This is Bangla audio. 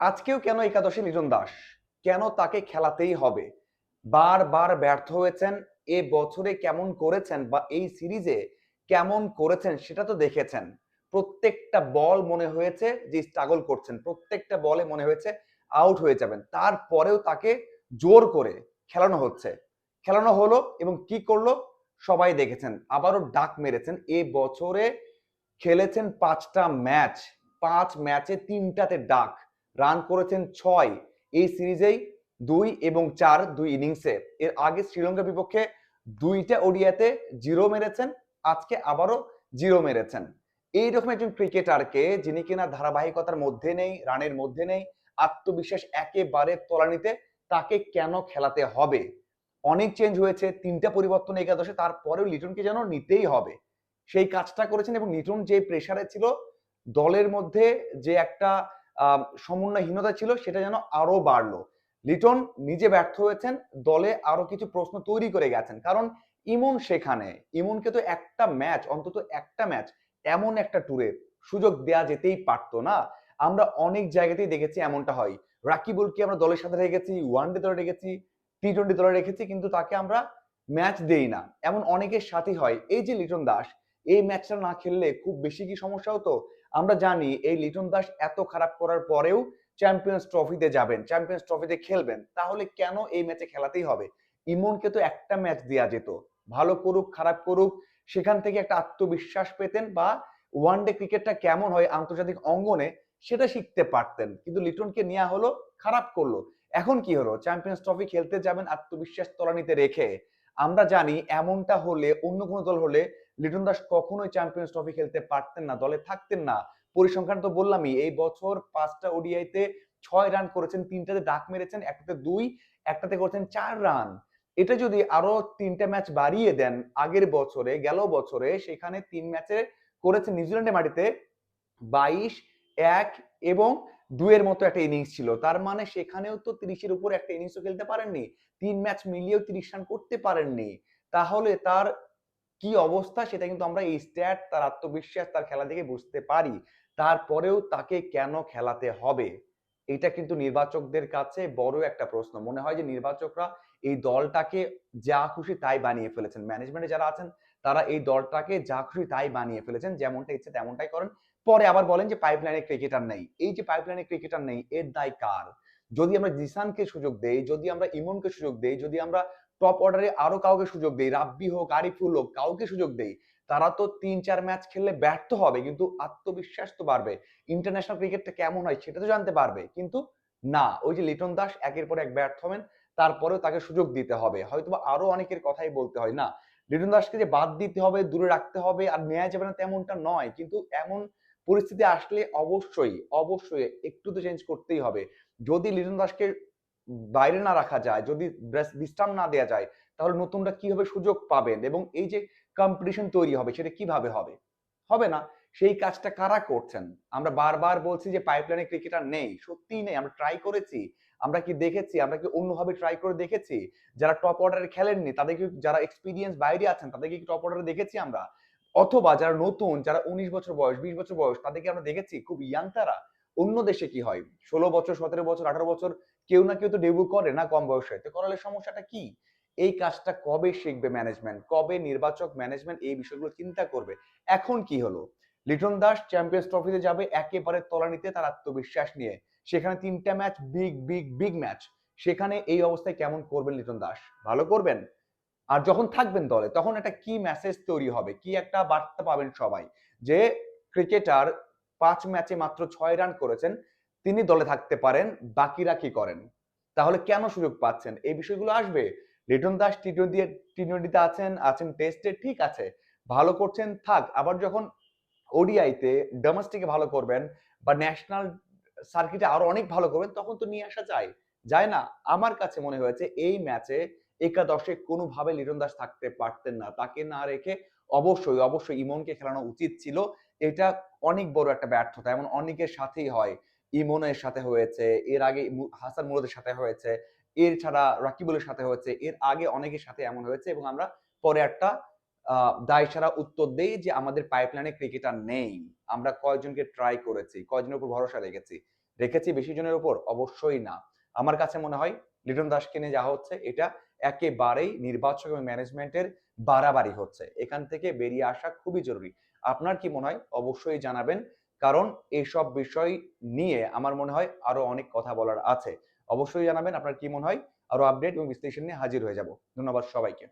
আজকেও কেন একাদশে লিটন দাস? কেন তাকে খেলাতেই হবে? বারবার ব্যর্থ হয়েছেন, এ বছরে কেমন করেছেন বা এই সিরিজে কেমন করেছেন সেটা তো দেখেছেন। প্রত্যেকটা বল মনে হয়েছে যে স্ট্রাগল করছেন, প্রত্যেকটা বলে মনে হয়েছে আউট হয়ে যাবেন। তারপরেও তাকে জোর করে খেলানো হচ্ছে। খেলানো হলো এবং কি করল? সবাই দেখেছেন, আবারও ডাক মেরেছেন, এ বছরে খেলেছেন পাঁচটা ম্যাচ পাঁচ ম্যাচে তিনটাতে ডাক। রান করেছেন ছয় এই সিরিজেই দুই এবং চার দুই ইনিংসে। এর আগে শ্রীলঙ্কার বিপক্ষে দুইটা ওডিয়াতে জিরো মেরেছেন, আজকে আবারও জিরো মেরেছেন। এইরকম একজন ক্রিকেটারকে যিনি কিনা ধারাবাহিকতার মধ্যে নেই, রানের মধ্যে নেই, আত্মবিশ্বাস একেবারে তলানিতে, তাকে কেন খেলাতে হবে? অনেক চেঞ্জ হয়েছে, তিনটা পরিবর্তন একাদশে, তারপরেও লিটনকে যেন নিতেই হবে। সেই কাজটা করেছেন এবং লিটন যে প্রেসারে ছিল, দলের মধ্যে যে একটা সমন্বয়হীনতা ছিল, সেটা যেন আরও বাড়লো। লিটন নিজে ব্যর্থ হয়েছেন, দলে আরও কিছু প্রশ্ন তৈরি করে গেছেন। কারণ ইমন সেখানে, ইমনকে তো একটা ম্যাচ, অন্তত একটা ম্যাচ, এমন একটা ট্যুরে সুযোগ দেয়া যেতেই পারতো না। আমরা অনেক জায়গাতেই দেখেছি এমনটা হয়। রাকিবুলকে আমরা দলের সাথে রেখেছি ওয়ান ডে দলে রেখেছি টি টোয়েন্টি দলে রেখেছি, কিন্তু তাকে আমরা ম্যাচ দেই না। এমন অনেকের সাথেই হয়। এই যে লিটন দাস, এই ম্যাচটা না খেললে খুব বেশি কি সমস্যা হতো? আমরা জানি এই লিটন দাস এত খারাপ করার পরেও চ্যাম্পিয়ন্স ট্রফিতে যাবেন চ্যাম্পিয়ন্স ট্রফিতে খেলবেন, তাহলে কেন এই ম্যাচে খেলাতেই হবে? ইমনকে তো একটা ম্যাচ দেওয়া যেত, ভালো করুক, খারাপ করুক, সেখান থেকে একটা আত্মবিশ্বাস পেতেন বা ওয়ান ডে ক্রিকেটটা কেমন হয় আন্তর্জাতিক অঙ্গনে সেটা শিখতে পারতেন, কিন্তু লিটনকে নেওয়া হলো, খারাপ করল। এখন কি হলো? চ্যাম্পিয়ন্স ট্রফি খেলতে যাবেন আত্মবিশ্বাস তলানিতে রেখে, আমরা জানি এমনটা হলে, অন্য কোনো দল হলে লিটন দাস কখনোই চ্যাম্পিয়ন্স ট্রফি খেলতে পারতেন না, দলে থাকতেন না। পরিসংখ্যান তো বললামই, এই বছর পাঁচটা ওডিআইতে ছয় রান করেছেন, তিনটাতে ডাক মেরেছেন, একটাতে দুই, একটাতে করেছেন চার রান এটা যদি আরও তিনটা ম্যাচ বাড়িয়ে দেন, আগের বছরে, গেল বছরে, সেখানে তিন ম্যাচে করেছেন নিউজিল্যান্ডের মাটিতে বাইশ, এক এবং দুয়ের মতো একটা ইনিংস ছিল। তার মানে সেখানেও তো তিরিশের উপর একটা ইনিংসও খেলতে পারেননি। তিন ম্যাচ মিলিয়েও তিরিশ রান করতে পারেননি। তাহলে তার কি অবস্থা সেটা কিন্তু আমরা এই স্ট্যাট তার আত্মবিশ্বাস, তার খেলা দেখে বুঝতে পারি। তারপরেও তাকে কেন খেলাতে হবে? এটা কিন্তু নির্বাচকদের কাছে বড় একটা প্রশ্ন। মনে হয় যে নির্বাচকরা এই দলটাকে যা খুশি তাই বানিয়ে ফেলেছেন। ম্যানেজমেন্টে যারা আছেন, তারা এই দলটাকে যা খুশি তাই বানিয়ে ফেলেছেন। যেমনটা ইচ্ছে তেমনটাই করেন। পরে আবার বলেন যে পাইপলাইনে ক্রিকেটার নেই। এই যে পাইপলাইনে ক্রিকেটার নেই, এর দায় কার? যদি আমরা জিসানকে সুযোগ দেই, যদি আমরা ইমনকে সুযোগ দেই, যদি আমরা টপ অর্ডারে আরও কাউকে সুযোগ দেই। রাব্বি হোক আরিফুল হোক কাউকে সুযোগ দেই। তারা তো তিন চার ম্যাচ খেললে ব্যর্থ হবে, কিন্তু আত্মবিশ্বাস তো বাড়বে। ইন্টারন্যাশনাল ক্রিকেটটা কেমন হয় সেটা তো জানতে পারবে, কিন্তু না। ওই যে লিটন দাস একের পর এক ব্যর্থ হবেন, তারপরেও তাকে সুযোগ দিতে হবে। হয়তোবা আরও অনেকের কথাই বলতে হয়, না। লিটন দাসকে যে বাদ দিতে হবে, দূরে রাখতে হবে আর নেওয়া যাবে না তেমনটা নয়, কিন্তু এমন পরিস্থিতি আসলে অবশ্যই অবশ্যই একটু তো চেঞ্জ করতেই হবে। যদি লিটন দাসকে বাইরে না রাখা যায়, যদি বিশ্রাম না দেওয়া যায়, তাহলে নতুনরা কীভাবে সুযোগ পাবেন এবং এই যে কম্পিটিশন তৈরি হবে, সেটা কীভাবে হবে? হবে না। সেই কাজটা কারা করছেন? আমরা বারবার বলছি যে পাইপলাইনে ক্রিকেটার নেই। সত্যিই নেই। আমরা ট্রাই করেছি। আমরা কি দেখেছি? আমরা কি অন্যভাবে ট্রাই করে দেখেছি? যারা টপ অর্ডারে খেলেননি তাদেরকে যারা এক্সপিরিয়েন্স বাইরে আছেন তাদেরকে কি টপ অর্ডারে দেখেছি আমরা? অথবা যারা নতুন, যারা উনিশ বছর বয়স, বিশ বছর বয়স তাদেরকে আমরা দেখেছি? খুব ইয়াং তারা। অন্য দেশে কি হয়? ষোলো বছর, সতেরো বছর, আঠারো বছর কেউ না কেউ তো ডেবিউ করে না কম বয়সে তো করালে সমস্যাটা কি? এই কাজটা কবে শিখবে ম্যানেজমেন্ট কবে নির্বাচক ম্যানেজমেন্ট এই বিষয়গুলো চিন্তা করবে? এখন কি হলো? লিটন দাস চ্যাম্পিয়ন্স ট্রফিতে যাবে, একেবারে তলানিতে তার আত্মবিশ্বাস নিয়ে। সেখানে তিনটা match big big big match সেখানে এই অবস্থায় কেমন করবেন লিটন দাস? ভালো করবেন? আর যখন থাকবেন দলে, তখন একটা কি মেসেজ তৈরি হবে? কি একটা বার্তা পাবেন সবাই? যে ক্রিকেটার পাঁচ ম্যাচে মাত্র ছয় রান করেছেন তিনি দলে থাকতে পারেন, বাকিরা কি করেন? তাহলে কেন সুযোগ পাচ্ছেন? এই বিষয়গুলো আসবে। Liton Das T twenty T টোয়েন্টিতে আছেন আছেন টেস্টে ঠিক আছে। ভালো করছেন, থাক। আবার যখন ওডিআইতে ডোমেস্টিকে ভালো করবেন বা ন্যাশনাল সার্কিটে আরও অনেক ভালো করবেন, তখন তো নিয়ে আসা যায়। যায় না। আমার কাছে মনে হয়েছে এই ম্যাচে একাদশে কোনোভাবে লিটন দাস থাকতে পারতেন না। তাকে না রেখে অবশ্যই অবশ্যই ইমনকে খেলানো উচিত ছিল। এটা অনেক বড় একটা ব্যর্থতা। এমন অনেকের সাথেই হয়। ইমনের সাথে হয়েছে, এর আগে হাসান মুরাদের সাথে হয়েছে, এর ছাড়া রাকিবুলের সাথে হয়েছে, এর আগে অনেকের সাথে এমন হয়েছে এবং আমরা পরে একটা দায় সারা উত্তর দেই যে আমাদের পাইপলাইনে ক্রিকেটার নেই। আমরা কয়জনকে ট্রাই করেছি, কয়জনের উপর ভরসা রেখেছি? রেখেছি বেশি জনের উপর? অবশ্যই না। আমার কাছে মনে হয় লিটন দাসকে নিয়ে যা হচ্ছে, এটা একেবারেই নির্বাচক এবং ম্যানেজমেন্টের বাড়াবাড়ি হচ্ছে। এখান থেকে বেরিয়ে আসা খুবই জরুরি। আপনার কি মনে হয়? অবশ্যই জানাবেন। কারণ এইসব বিষয় নিয়ে আমার মনে হয় আরও অনেক কথা বলার আছে। অবশ্যই জানাবেন আপনার কি মনে হয়। আরও আপডেট এবং বিশ্লেষণ নিয়ে হাজির হয়ে যাব। ধন্যবাদ সবাইকে।